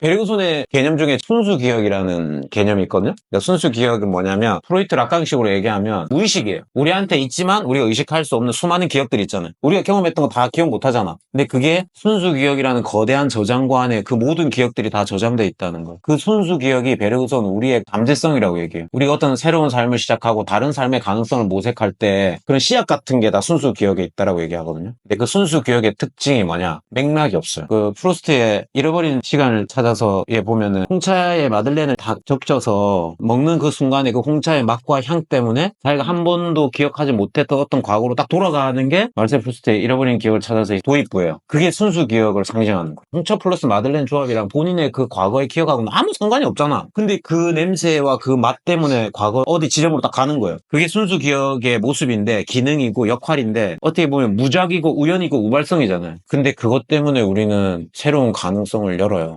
베르그손의 개념 중에 순수 기억이라는 개념이 있거든요. 그러니까 순수 기억은 뭐냐면 프로이트 락강식으로 얘기하면 무의식이에요. 우리한테 있지만 우리가 의식할 수 없는 수많은 기억들이 있잖아요. 우리가 경험했던 거 다 기억 못 하잖아. 근데 그게 순수 기억이라는 거대한 저장고 안에 그 모든 기억들이 다 저장돼 있다는 거예요. 그 순수 기억이 베르그손 우리의 잠재성이라고 얘기해요. 우리가 어떤 새로운 삶을 시작하고 다른 삶의 가능성을 모색할 때 그런 씨앗 같은 게 다 순수 기억에 있다라고 얘기하거든요. 근데 그 순수 기억의 특징이 뭐냐? 맥락이 없어요. 그 프로스트의 잃어버린 시간을 찾아 서얘 보면은 홍차의 마들렌을 다 적셔서 먹는 그 순간에 그 홍차의 맛과 향 때문에 자기가 한 번도 기억하지 못했던 어떤 과거로 딱 돌아가는 게 말세 프로스트의 잃어버린 기억을 찾아서 도입부예요. 그게 순수 기억을 상징하는 거예요. 홍차 플러스 마들렌 조합이랑 본인의 그 과거의 기억하고는 아무 상관이 없잖아. 근데 그 냄새와 그 맛 때문에 과거 어디 지점으로 딱 가는 거예요. 그게 순수 기억의 모습인데 기능이고 역할인데 어떻게 보면 무작이고 우연이고 우발성이잖아요. 근데 그것 때문에 우리는 새로운 가능성을 열어요.